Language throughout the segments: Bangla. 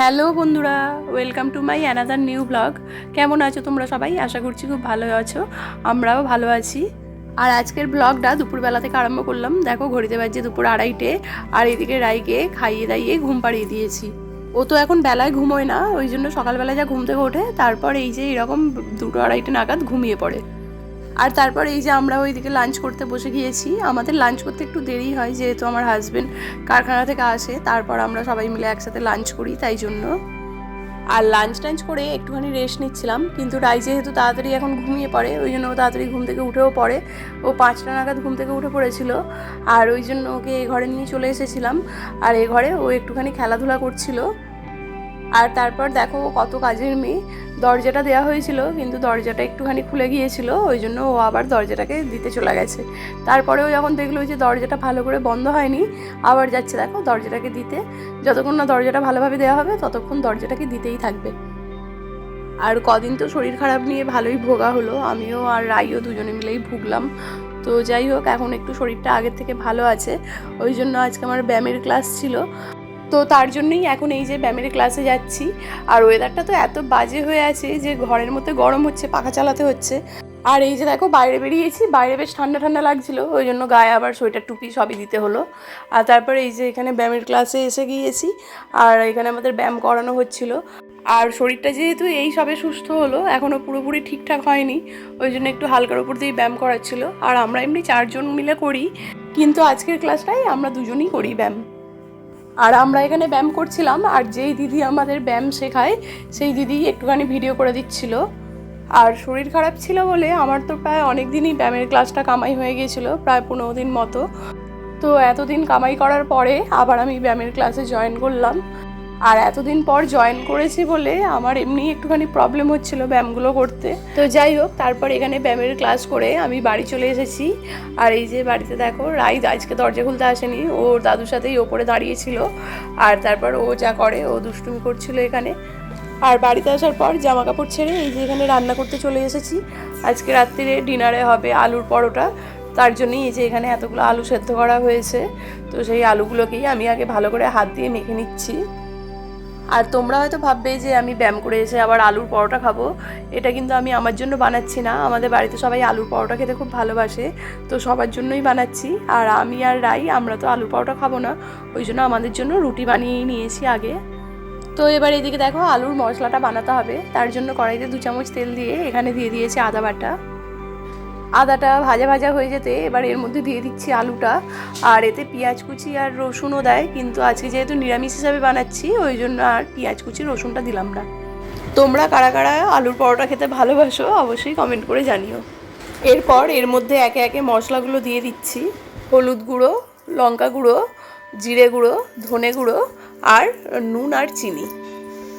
হ্যালো বন্ধুরা welcome to my another new blog কেমন আছো তোমরা সবাই? আশা করছি খুব ভালো আছো, আমরাও ভালো আছি। আর আজকের ব্লগটা দুপুরবেলা থেকে আরম্ভ করলাম। দেখো, ঘড়িতে বাজছে দুপুর আড়াইটে, আর এদিকে রাইকে খাইয়ে দাইয়ে ঘুম পাড়িয়ে দিয়েছি। ও তো এখন বেলায় ঘুমোয় না, ওই জন্য সকালবেলা যা ঘুম থেকে ওঠে, তারপর এই যে এরকম দুটো আড়াইটে নাগাদ ঘুমিয়ে পড়ে। আর তারপর এই যে আমরা ওইদিকে লাঞ্চ করতে বসে গিয়েছি, আমাদের লাঞ্চ করতে একটু দেরি হয় যেহেতু আমার হাজবেন্ড কারখানা থেকে আসে, তারপর আমরা সবাই মিলে একসাথে লাঞ্চ করি তাই জন্য। আর লাঞ্চ টাঞ্চ করে একটুখানি রেস্ট নিচ্ছিলাম, কিন্তু রাই যেহেতু তাড়াতাড়ি এখন ঘুমিয়ে পড়ে, ওই জন্য ও তাড়াতাড়ি ঘুম থেকে উঠেও পড়ে। ও পাঁচটা নাগাদ ঘুম থেকে উঠে পড়েছিল, আর ওই জন্য ওকে এ ঘরে নিয়ে চলে এসেছিলাম। আর এ ঘরে ও একটুখানি খেলাধুলা করছিল। আর তারপর দেখো কত কাজের মেয়ে। দরজাটা দেওয়া হয়েছিল, কিন্তু দরজাটা একটুখানি খুলে গিয়েছিল, ওই জন্য ও আবার দরজাটাকে দিতে চলে গেছে। তারপরেও যখন দেখল যে দরজাটা ভালো করে বন্ধ হয়নি, আবার যাচ্ছে দেখো দরজাটাকে দিতে। যতক্ষণ না দরজাটা ভালোভাবে দেওয়া হবে, ততক্ষণ দরজাটাকে দিতেই থাকবে। আর কদিন তো শরীর খারাপ নিয়ে ভালোই ভোগা হলো, আমিও আর রাইও দুজনে মিলেই ভুগলাম। তো যাই হোক, এখন একটু শরীরটা আগের থেকে ভালো আছে, ওই জন্য আজকে আমার ব্যায়ামের ক্লাস ছিল। তো তার জন্যই এখন এই যে ব্যায়ামের ক্লাসে যাচ্ছি। আর ওয়েদারটা তো এত বাজে হয়ে আছে যে ঘরের মধ্যে গরম হচ্ছে, পাখা চালাতে হচ্ছে। আর এই যে দেখো, বাইরে বেরিয়েছি, বাইরে বেশ ঠান্ডা ঠান্ডা লাগছিল, ওই জন্য গায়ে আবার সোয়েটার, টুপি সবই দিতে হলো। আর তারপরে এই যে এখানে ব্যায়ামের ক্লাসে এসে গিয়েছি, আর এখানে আমাদের ব্যায়াম করানো হচ্ছিল। আর শরীরটা যেহেতু এই সবে সুস্থ হলো এখনও পুরোপুরি ঠিকঠাক হয়নি, ওই জন্য একটু হালকার উপর দিয়ে ব্যায়াম করাচ্ছিল। আর আমরা এমনি চারজন মিলে করি, কিন্তু আজকের ক্লাসটাই আমরা দুজনই করি ব্যায়াম। আর আমরা এখানে ব্যায়াম করছিলাম আর যেই দিদি আমাদের ব্যায়াম শেখায়, সেই দিদি একটুখানি ভিডিও করে দিচ্ছিল। আর শরীর খারাপ ছিল বলে আমার তো প্রায় অনেক দিনই ব্যায়ামের ক্লাসটা কামাই হয়ে গিয়েছিল, প্রায় পনেরো দিন মতো। তো এতদিন কামাই করার পরে আবার আমি ব্যায়ামের ক্লাসে জয়েন করলাম। আর এতদিন পর জয়েন করেছি বলে আমার এমনি একটুখানি প্রবলেম হচ্ছিল ব্যায়ামগুলো করতে। তো যাই হোক, তারপর এখানে ব্যায়ামের ক্লাস করে আমি বাড়ি চলে এসেছি। আর এই যে বাড়িতে দেখো রাইদ আজকে দরজা খুলতে আসেনি। ওর দাদুর সাথেই ওপরে দাঁড়িয়েছিল। আর তারপর ও যা করে, ও দুষ্টুমি করছিল এখানে। আর বাড়িতে আসার পর জামা কাপড় ছেড়ে এই যে এখানে রান্না করতে চলে এসেছি। আজকে রাত্রিরে ডিনারে হবে আলুর পরোটা। তার জন্যই এই যে এখানে এতগুলো আলু সেদ্ধ করা হয়েছে। তো সেই আলুগুলোকেই আমি আগে ভালো করে হাত দিয়ে মেখে নিচ্ছি। আর তোমরা হয়তো ভাববে যে আমি ব্যায়াম করে এসে আবার আলুর পরোটা খাব। এটা কিন্তু আমি আমার জন্য বানাচ্ছি না। আমাদের বাড়িতে সবাই আলুর পরোটা খেতে খুব ভালোবাসে। তো সবার জন্যই বানাচ্ছি। আর আমি আর রাই, আমরা তো আলুর পরোটা খাব না। ওই জন্য আমাদের জন্য রুটি বানিয়েই নিয়েছি আগে। তো এবার এদিকে দেখো, আলুর মশলাটা বানাতে হবে। তার জন্য কড়াইতে দু চামচ তেল দিয়ে এখানে দিয়ে দিয়েছি আদা বাটা। আদাটা ভাজা ভাজা হয়ে যেতে এবার এর মধ্যে দিয়ে দিচ্ছি আলুটা। আর এতে পেঁয়াজ কুচি আর রসুনও দেয়, কিন্তু আজকে যেহেতু নিরামিষ হিসাবে বানাচ্ছি, ওই জন্য আর পেঁয়াজ কুচি, রসুনটা দিলাম না। তোমরা কারা কারা আলুর পরোটা খেতে ভালোবাসো, অবশ্যই কমেন্ট করে জানিও। এরপর এর মধ্যে একে একে মশলাগুলো দিয়ে দিচ্ছি। হলুদ গুঁড়ো, লঙ্কা গুঁড়ো, জিরে গুঁড়ো, ধনে গুঁড়ো আর নুন আর চিনি।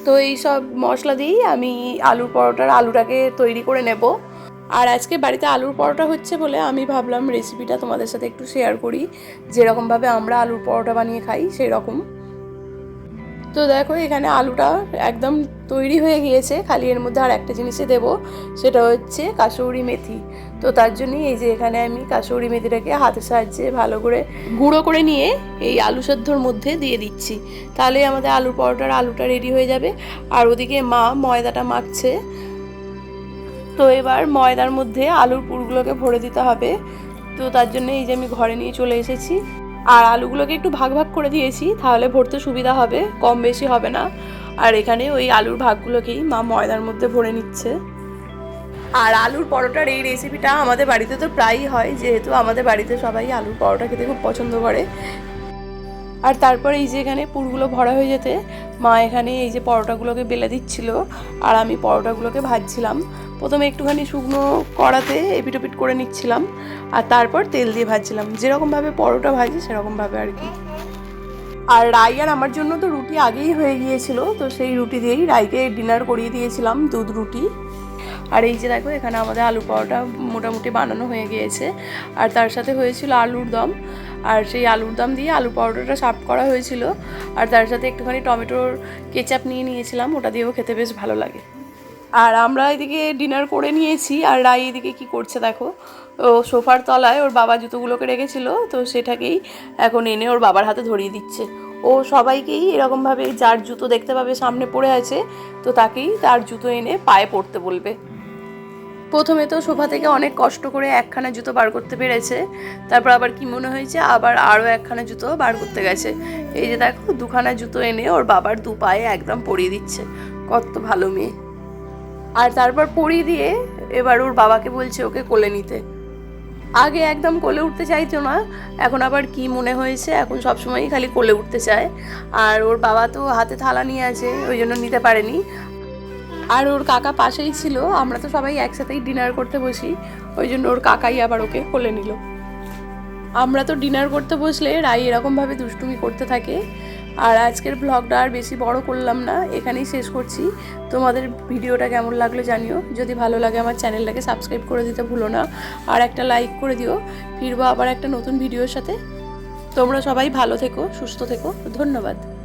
তো এই সব মশলা দিয়েই আমি আলুর পরোটার আলুটাকে তৈরি করে নেব। আর আজকে বাড়িতে আলুর পরোটা হচ্ছে বলে আমি ভাবলাম রেসিপিটা তোমাদের সাথে একটু শেয়ার করি। যেরকমভাবে আমরা আলুর পরোটা বানিয়ে খাই সেই রকম তো দেখো, এখানে আলুটা একদম তৈরি হয়ে গিয়েছে। খালি এর মধ্যে আর একটা জিনিসে দেব, সেটা হচ্ছে কাসৌরি মেথি। তো তার জন্যই এই যে এখানে আমি কাসৌরি মেথিটাকে হাতের সাহায্যে ভালো করে গুঁড়ো করে নিয়ে এই আলু সেদ্ধর মধ্যে দিয়ে দিচ্ছি। তাহলে আমাদের আলুর পরোটার আলুটা রেডি হয়ে যাবে। আর ওদিকে মা ময়দাটা মাখছে। তো এবার ময়দার মধ্যে আলুর পুরগুলোকে ভরে দিতে হবে। তো তার জন্য এই যে আমি ঘরে নিয়ে চলে এসেছি। আর আলুগুলোকে একটু ভাগ ভাগ করে দিয়েছি, তাহলে ভরতে সুবিধা হবে, কম বেশি হবে না। আর এখানে ওই আলুর ভাগগুলোকেই মা ময়দার মধ্যে ভরে নিচ্ছে। আর আলুর পরোটার এই রেসিপিটা আমাদের বাড়িতে তো প্রায়ই হয়, যেহেতু আমাদের বাড়িতে সবাই আলুর পরোটা খেতে খুব পছন্দ করে। আর তারপরে এই যে এখানে পুরগুলো ভরা হয়ে যেতে, মা এখানে এই যে পরোটাগুলোকে বেলে দিচ্ছিল, আর আমি পরোটাগুলোকে ভাজছিলাম। প্রথমে একটুখানি শুকনো কড়াতে এপিটোপিট করে নিচ্ছিলাম, আর তারপর তেল দিয়ে ভাজছিলাম। যেরকমভাবে পরোটা ভাজি, সেরকমভাবে আর কি। আর রাই আর আমার জন্য তো রুটি আগেই হয়ে গিয়েছিল, তো সেই রুটি দিয়েই রাইকে ডিনার করিয়ে দিয়েছিলাম, দুধ রুটি। আর এই যে দেখো, এখানে আমাদের আলু পরোটা মোটামুটি বানানো হয়ে গিয়েছে, আর তার সাথে হয়েছিল আলুর দম। আর সেই আলুর দম দিয়ে আলু পরোটাটা সাফ করা হয়েছিল, আর তার সাথে একটুখানি টমেটোর কেচাপ নিয়ে নিয়েছিলাম, ওটা দিয়েও খেতে বেশ ভালো লাগে। আর আমরা এদিকে ডিনার করে নিয়েছি আর রাই এদিকে কি করছে দেখো? ও সোফার তলায় ওর বাবা জুতোগুলোকে রেখেছিল, তো সেটাকেই এখন এনে ওর বাবার হাতে ধরিয়ে দিচ্ছে। ও সবাইকেই এরকমভাবে যার জুতো দেখতে পাবে সামনে পড়ে আছে, তো তাকেই তার জুতো এনে পায়ে পড়তে বলবে। প্রথমে তো সোফা থেকে অনেক কষ্ট করে একখানা জুতো বার করতে পেরেছে, তারপর আবার কি মনে হয়েছে? আবার আরও একখানা জুতো বার করতে গেছে। এই যে দেখো, দুখানা জুতো এনে ওর বাবার দু পায়ে একদম পরিয়ে দিচ্ছে। কত ভালো মেয়ে। আর তারপর পড়ি দিয়ে এবার ওর বাবাকে বলছে ওকে কোলে নিতে। আগে একদম কোলে উঠতে চাইতো না, এখন আবার কি মনে হয়েছে? এখন সবসময়ই খালি কোলে উঠতে চায়। আর ওর বাবা তো হাতে থালা নিয়ে আছে, ওই জন্য নিতে পারেনি। আর ওর কাকা পাশেই ছিল, আমরা তো সবাই একসাথেই ডিনার করতে বসি, ওই জন্য ওর কাকাই আবার ওকে কোলে নিল। আমরা তো ডিনার করতে বসলে রাই এরকমভাবে দুষ্টুমি করতে থাকে আর আজকের ব্লগটা আর বেশি বড় করলাম না, এখানেই শেষ করছি। তোমাদের ভিডিওটা কেমন লাগল জানিও। যদি ভালো লাগে আমার চ্যানেলটাকে সাবস্ক্রাইব করে দিতে ভুলো না, আর একটা লাইক করে দিও। ফিরবো আবার একটা নতুন ভিডিওর সাথে। তোমরা সবাই ভালো থেকো, সুস্থ থেকো। ধন্যবাদ।